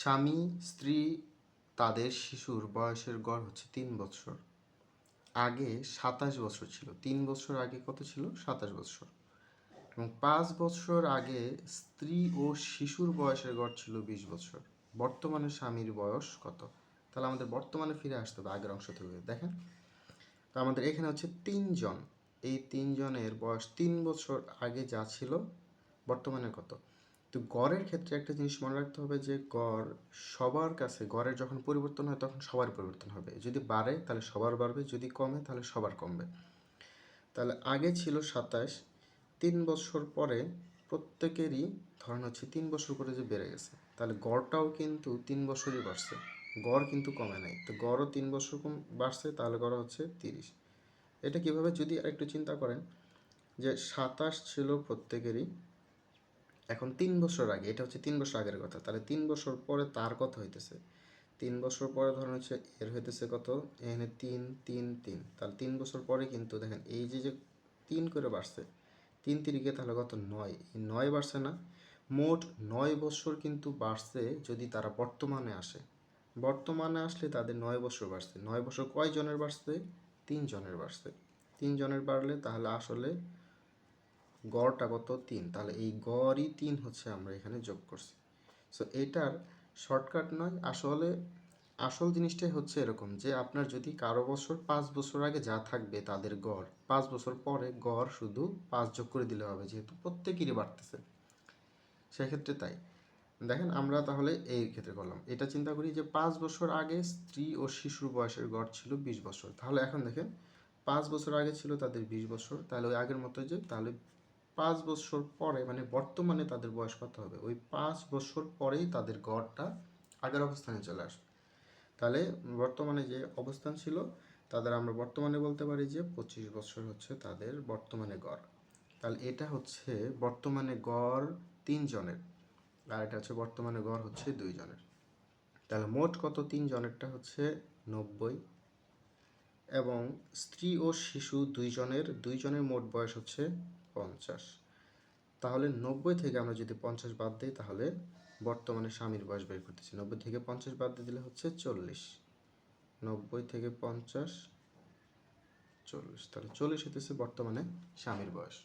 স্বামী, স্ত্রী, তাদের শিশুর বয়সের গড় হচ্ছে তিন বছর আগে সাতাশ বছর ছিল। তিন বছর আগে কত ছিল? সাতাশ বছর এবং পাঁচ বছর আগে স্ত্রী ও শিশুর বয়সের গড় ছিল বিশ বছর বর্তমানে স্বামীর বয়স কত? তাহলে আমাদের বর্তমানে ফিরে আসতে হবে আগের অংশ থেকে। দেখেন, তো আমাদের এখানে হচ্ছে তিনজন। এই তিনজনের বয়স তিন বছর আগে যা ছিল, বর্তমানে কত? তো গড়ের ক্ষেত্রে একটা জিনিস মনে রাখতে হবে যে গড় সবার কাছে, গড়ের যখন পরিবর্তন হয় তখন সবার পরিবর্তন হবে। যদি বাড়ে তাহলে সবার বাড়বে, যদি কমে তাহলে সবার কমবে। তাহলে আগে ছিল সাতাশ, তিন বছর পরে প্রত্যেকেরই ধরেন হচ্ছে তিন বছর করে যে বেড়ে গেছে, তাহলে গড়টাও কিন্তু তিন বছরই বাড়ছে। গড় কিন্তু কমে নাই। তো গড়ও তিন বছর কম বাড়ছে, তাহলে গড় হচ্ছে তিরিশ। এটা কীভাবে যদি আরেকটু চিন্তা করেন যে সাতাশ ছিল প্রত্যেকেরই এখন তিন বছর আগে, এটা হচ্ছে তিন বছর আগের কথা, তাহলে তিন বছর পরে তার কত হইতেছে? তিন বছর পরে ধরেন হচ্ছে এর হইতেছে কত? এখানে তিন তিন তিন, তাহলে তিন বছর পরে কিন্তু দেখেন এই যে যে তিন করে বাড়ছে, তিন তিরিকে তাহলে কত? নয়, এই নয় বাড়ছে না, মোট নয় বছর কিন্তু বাড়ছে যদি তারা বর্তমানে আসে, বর্তমানে আসলে তাদের নয় বছর বাড়ছে, নয় বছর কয় জনের বাড়ছে? তিন জনের বাড়ছে তিন জনের বাড়লে তাহলে আসলে গড়টা কত? তিন। তাহলে এই গড়ই তিন হচ্ছে আমরা এখানে যোগ করছি। সো এটার শর্টকাট নয়। আসলে আসল জিনিসটাই হচ্ছে এরকম যে, আপনার যদি কারও বছর পাঁচ বছর আগে যা থাকবে তাদের গড়, পাঁচ বছর পরে গড় শুধু পাঁচ যোগ করে দিলে হবে যেহেতু প্রত্যেকেরই বাড়তেছে। সেক্ষেত্রে তাই। দেখেন, আমরা তাহলে এই ক্ষেত্রে করলাম। এটা চিন্তা করি যে, পাঁচ বছর আগে স্ত্রী ও শিশুর বয়সের গড় ছিল বিশ বছর। তাহলে এখন দেখেন, পাঁচ বছর আগে ছিল তাদের বিশ বছর। তাহলে ওই আগের মতো যে, তাহলে পাঁচ বছর পরে মানে বর্তমানে তাদের বয়স কত হবে? ওই পাঁচ বছর পরেই তাদের গড়টা আগের অবস্থানে চলে আসবে। তাহলে বর্তমানে যে অবস্থান ছিল, তাদের আমরা বর্তমানে বলতে পারি যে পঁচিশ বছর হচ্ছে তাদের বর্তমানে গড়। তাহলে এটা হচ্ছে বর্তমানে গড় তিনজনের, আর এটা হচ্ছে বর্তমানে গড় হচ্ছে দুইজনের। তাহলে মোট কত তিনজনেরটা হচ্ছে? নব্বই। এবং স্ত্রী ও শিশু দুইজনের দুইজনের মোট বয়স হচ্ছে পঞ্চাশ। তাহলে নব্বই থেকে আমরা যদি পঞ্চাশ বাদ দিই, তাহলে বর্তমানে স্বামীর বয়স বের করতেছি। নব্বই থেকে পঞ্চাশ বাদ দিয়ে দিলে হচ্ছে চল্লিশ। নব্বই থেকে পঞ্চাশ, চল্লিশ। তাহলে চল্লিশ হতেছে বর্তমানে স্বামীর বয়স।